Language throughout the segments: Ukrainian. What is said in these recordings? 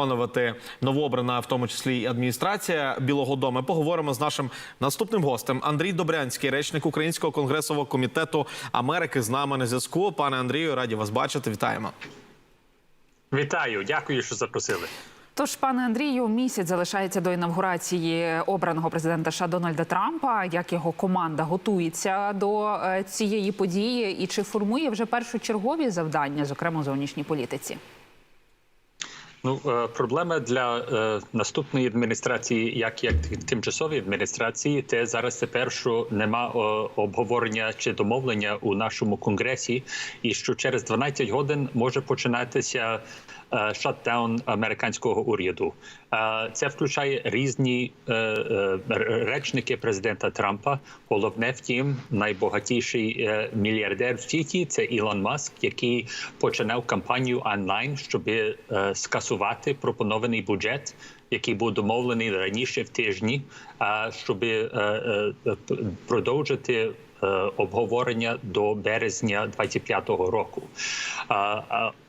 виконувати новообрана, в тому числі і адміністрація Білого Дому. Поговоримо з нашим наступним гостем Андрій Добрянський, речник Українського конгресового комітету Америки. З нами на зв'язку. Пане Андрію, раді вас бачити. Вітаємо. Вітаю, дякую, що запросили. Тож, пане Андрію, місяць залишається до інавгурації обраного президента США Дональда Трампа. Як його команда готується до е, цієї події, і чи формує вже першочергові завдання, зокрема у зовнішній політиці? Ну, е, проблема для е, наступної адміністрації, як як тимчасовій адміністрації, те зараз тепер, що нема е, обговорення чи домовлення у нашому конгресі, і що через 12 годин може починатися шатдаун американського уряду. Це включає різні е, е, речники президента Трампа. Головне, втім, найбагатіший е, мільярдер в світі це Ілон Маск, який починав кампанію онлайн, щоб скасувати пропонований бюджет. Який був домовлений раніше в тижні, щоб продовжити обговорення до березня 25-го року.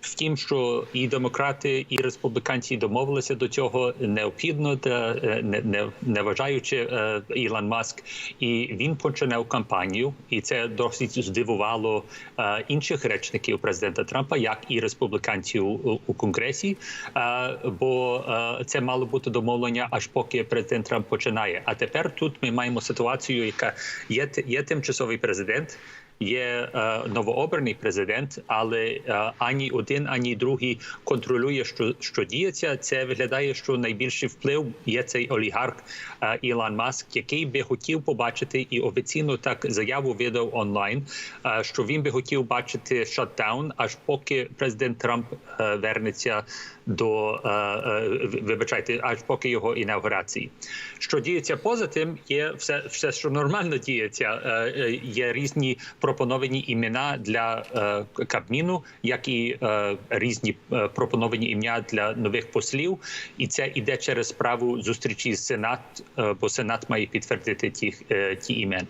Втім, що і демократи, і республіканці домовилися до цього необхідно, е, не, не, не вважаючи е, Ілон Маск, і він починав кампанію, і це досить здивувало е, інших речників президента Трампа, як і республіканців у, конгресі. Е, бо е, це мало бути домовлення, аж поки президент Трамп починає. А тепер тут ми маємо ситуацію, яка є, є тимчасовий президент. Є новообраний президент, але ані один, ані другий контролює, що, що діється. Це виглядає, що найбільший вплив є цей олігарх Ілон Маск, який би хотів побачити і офіційно так заяву видав онлайн, що він би хотів бачити шатдаун, аж поки президент Трамп вернеться до е, е, вибачайте, аж поки його інаугурації. Що діється поза тим, є все, все що нормально діється. Е, Є різні пропоновані імена для Кабміну, як і різні пропоновані ім'я для нових послів, і це іде через справу зустрічі з Сенат, бо Сенат має підтвердити ті, ті імен.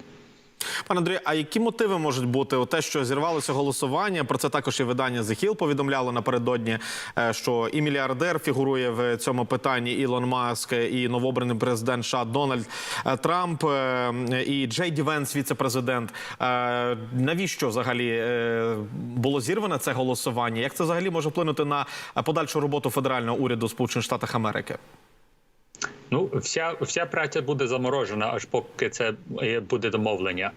Пане Андрію, а які мотиви можуть бути? О, те, що зірвалося голосування, про це також і видання Hill повідомляло напередодні, е, що і мільярдер фігурує в цьому питанні Ілон Маск, і новообраний президент США Дональд е, Трамп, е, і Джей Ді Венс, віце-президент. Навіщо взагалі було зірване це голосування? Як це взагалі може вплинути на подальшу роботу федерального уряду Сполучених Штатів Америки? Ну, вся вся праця буде заморожена, аж поки це буде домовлення.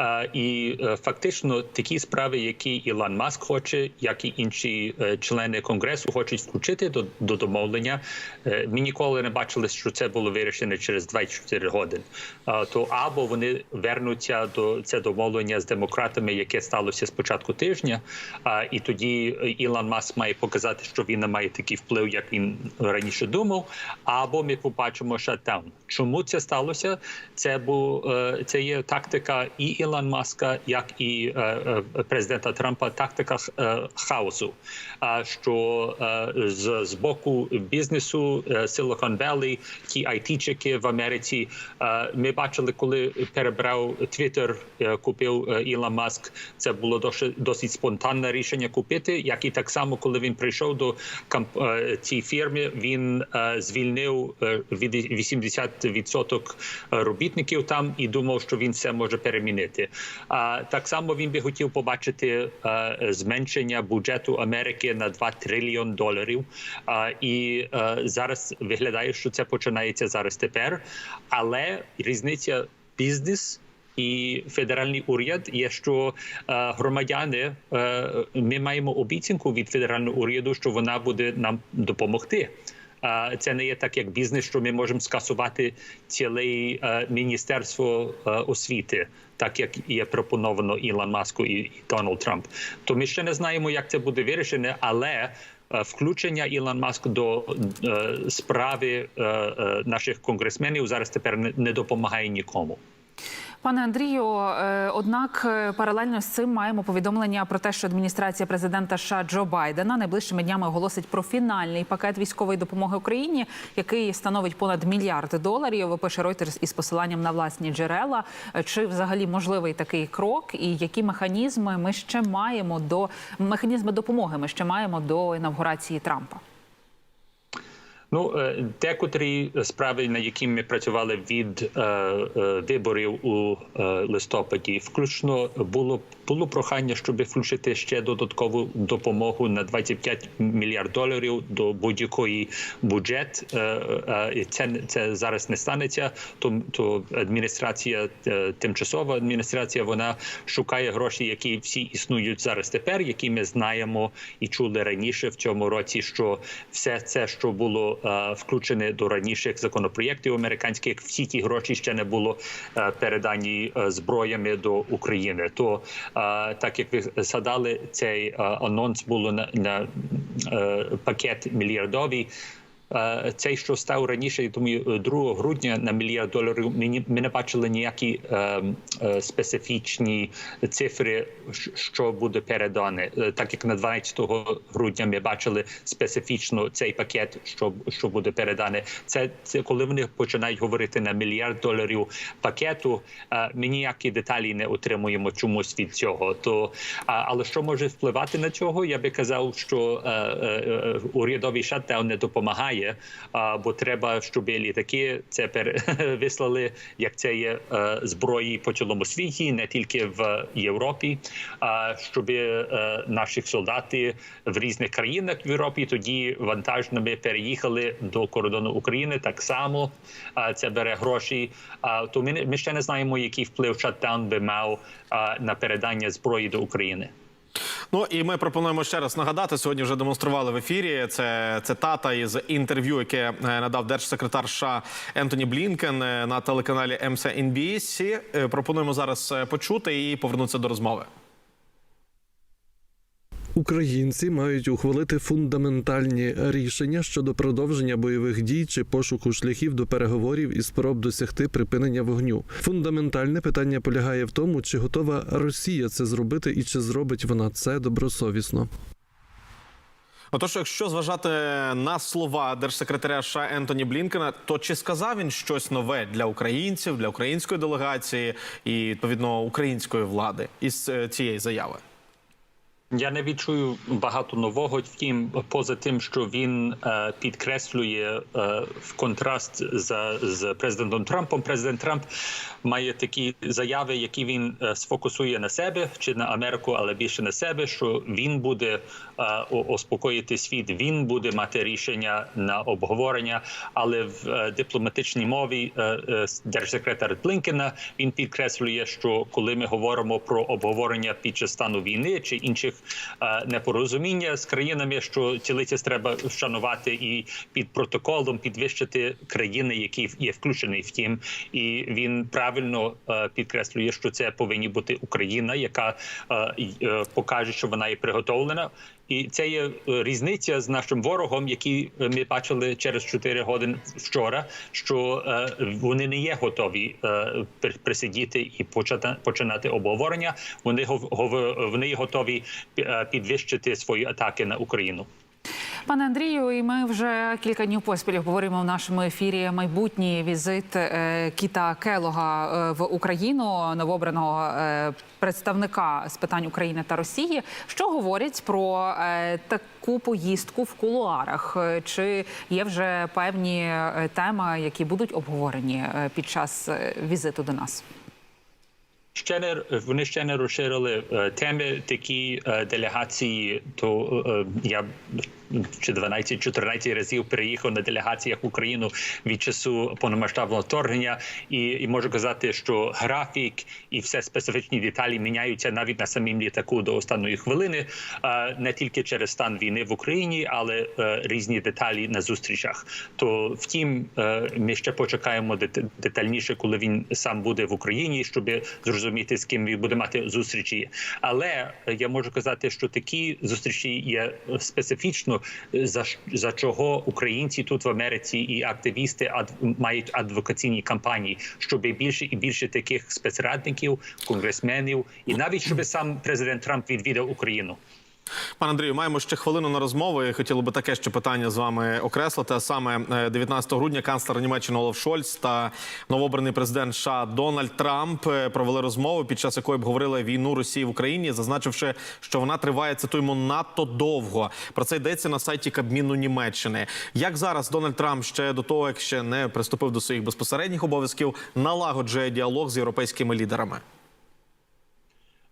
Е, і е, фактично такі справи, які Ілон Маск хоче, як і інші е, члени конгресу, хочуть включити до, до домовлення. Е, ми ніколи не бачили, що це було вирішено через 24 години. Е, то або вони вернуться до це домовлення з демократами, яке сталося з початку тижня. е, і тоді Ілон Маск має показати, що він не має такий вплив, як він раніше думав. Або ми побачимо шатдаун. Чому це сталося? Це був е, це є тактика і Ілон Маска, як і е, е, президента Трампа, тактика хаосу. А що з, з боку бізнесу Silicon Valley, ті айтічики в Америці. Ми бачили, коли перебрав е, купив Ілон Маск. Це було досить, досить спонтанне рішення купити. Як і так само, коли він прийшов до камп цієї фірми, він звільнив від 80% робітників там і думав, що він все може перемінити. А так само він би хотів побачити е, зменшення бюджету Америки на 2 трильйон доларів. А, І е, зараз виглядає, що це починається зараз тепер, але різниця бізнес. І федеральний уряд є, що е, громадяни ми маємо обіцянку від федерального уряду, що вона буде нам допомогти. Це не є так, як бізнес, що ми можемо скасувати ціле міністерство е, освіти, так як є пропоновано Ілон Маску і Дональд Трамп. То ми ще не знаємо, як це буде вирішено, але е, включення Ілон Маск до е, справи наших конгресменів зараз тепер не допомагає нікому. Пане Андрію, е, однак е, паралельно з цим маємо повідомлення про те, що адміністрація президента США Джо Байдена найближчими днями оголосить про фінальний пакет військової допомоги Україні, який становить понад мільярд доларів. Пише Reuters із посиланням на власні джерела. Е, Чи взагалі можливий такий крок, і які механізми ми ще маємо до механізми допомоги? Ми ще маємо до інавгурації Трампа? Ну, е, декотрі справи, на які ми працювали від е, е, виборів у е, листопаді, включно було було прохання, щоб включити ще додаткову допомогу на 25 мільярд доларів до будь-якої бюджет. Е, е, і це це зараз не станеться. То, то адміністрація, тимчасова адміністрація, вона шукає гроші, які всі існують зараз тепер, які ми знаємо і чули раніше в цьому році. Що все це, що було включене до раніших законопроєктів американських, всі ті гроші ще не було е, передані е, зброями до України. То е, так як ви згадали, цей е, анонс було на, на е, пакет мільярдовий. Е, Цей, що став раніше, думаю, 2 грудня на мільярд доларів. Ми, не бачили ніякі е, е, специфічні цифри, що буде передане. Е, Так як на 12 грудня ми бачили специфічно цей пакет, що, що буде передане. Це, це коли вони починають говорити на мільярд доларів пакету. Ми ніякі деталі не отримуємо чомусь від цього. То але що може впливати на цього? Я би казав, що урядовий шатдаун не допомагає, а, бо треба, щоб літаки це вислали, як це є е, зброї по цілому світі, не тільки в Європі, а щоб е, наші солдати в різних країнах в Європі тоді вантажними переїхали до кордону України. Так само це бере гроші. А, то ми, ми ще не знаємо, який вплив шатдаун би мав на передання зброї до України. Ну і ми пропонуємо ще раз нагадати. Сьогодні вже демонстрували в ефірі. Це цитата із інтерв'ю, яке е, надав держсекретар США Ентоні Блінкен е, на телеканалі MSNBC. Е, Пропонуємо зараз почути і повернутися до розмови. Українці мають ухвалити фундаментальні рішення щодо продовження бойових дій чи пошуку шляхів до переговорів і спроб досягти припинення вогню. Фундаментальне питання полягає в тому, чи готова Росія це зробити і чи зробить вона це добросовісно. Отож, якщо зважати на слова держсекретаря США Ентоні Блінкена, то чи сказав він щось нове для українців, для української делегації і відповідно української влади із е, цієї заяви? Я не відчую багато нового. Втім, поза тим, що він е, підкреслює е, в контраст з, з президентом Трампом. Президент Трамп має такі заяви, які він е, сфокусує на себе чи на Америку, але більше на себе. Що він буде е, успокоїти світ, він буде мати рішення на обговорення. Але в е, дипломатичній мові е, е, держсекретар Блінкена він підкреслює, що коли ми говоримо про обговорення під час стану війни чи інших непорозуміння з країнами, що цілитість треба вшанувати і під протоколом підвищити країни, які є включені в тім, і він правильно е, підкреслює, що це повинні бути Україна, яка е, е, покаже, що вона є приготовлена. І це є е, різниця з нашим ворогом, який е, ми бачили через 4 години вчора, що е, вони не є готові присидіти і почати починати обговорення. Вони вони готові підвищити свої атаки на Україну. Пане Андрію, і ми вже кілька днів поспіль говоримо в нашому ефірі майбутній візит е, Кіта Келога е, в Україну, новообраного е, представника з питань України та Росії. Що говорять про таку поїздку в кулуарах? Чи є вже певні теми, які будуть обговорені під час візиту до нас? Ще не вони ще не розширили теми такі делегації. То я чи 12-14 разів переїхав на делегаціях в Україну від часу повномасштабного вторгнення, і, і можу казати, що графік і все специфічні деталі міняються навіть на самім літаку до останньої хвилини, е, не тільки через стан війни в Україні, але е, різні деталі на зустрічах. То втім, е, ми ще почекаємо дет- детальніше, коли він сам буде в Україні, щоб зрозуміти, з ким він буде мати зустрічі. Але я можу казати, що такі зустрічі є специфічно за, за чого українці тут в Америці і активісти ад, мають адвокаційні кампанії, щоб більше і більше таких спецрадників, конгресменів, і навіть щоб сам президент Трамп відвідав Україну. Пане Андрію, маємо ще хвилину на розмову. і Хотіли би таке ще питання з вами окреслити. А саме е, 19 грудня канцлер Німеччини Олаф Шольц та новообраний президент США Дональд Трамп е, провели розмову, під час якої обговорили війну Росії в Україні, зазначивши, що вона триває цитуємо надто довго. Про це йдеться на сайті Кабміну Німеччини. Як зараз Дональд Трамп ще до того, як ще не приступив до своїх безпосередніх обов'язків, налагоджує діалог з європейськими лідерами?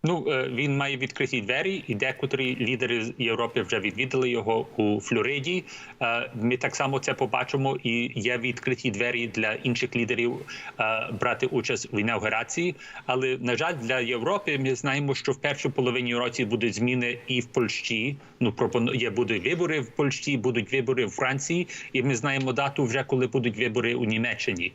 Ну е, він має відкриті двері, і декотрі лідери Європи вже відвідали його у Флориді. Е, Ми так само це побачимо, і є відкриті двері для інших лідерів е, брати участь в інаугурації. Але на жаль, для Європи ми знаємо, що в першій половині році будуть зміни і в Польщі. Ну пропонує будуть вибори в Польщі, будуть вибори в Франції, і ми знаємо дату вже коли будуть вибори у Німеччині.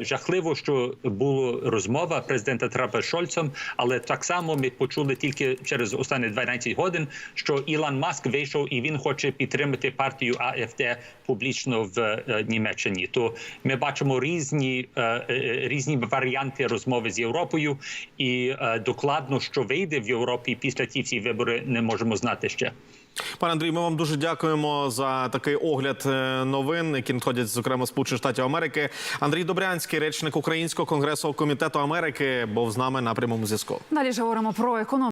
Жахливо, що була розмова президента Трампа з Шольцем, але так само ми почули тільки через останні 12 годин, що Ілон Маск вийшов і він хоче підтримати партію АФД публічно в е, Німеччині. То ми бачимо різні, е, е, різні варіанти розмови з Європою, і докладно, що вийде в Європі після ті всі вибори, не можемо знати ще. Пане Андрій, ми вам дуже дякуємо за такий огляд е, новин, які надходять зокрема Сполучених Штатів Америки. Андрій Добрянський, речник Українського конгресового комітету Америки, був з нами на прямому зв'язку. Далі ж говоримо про економіку.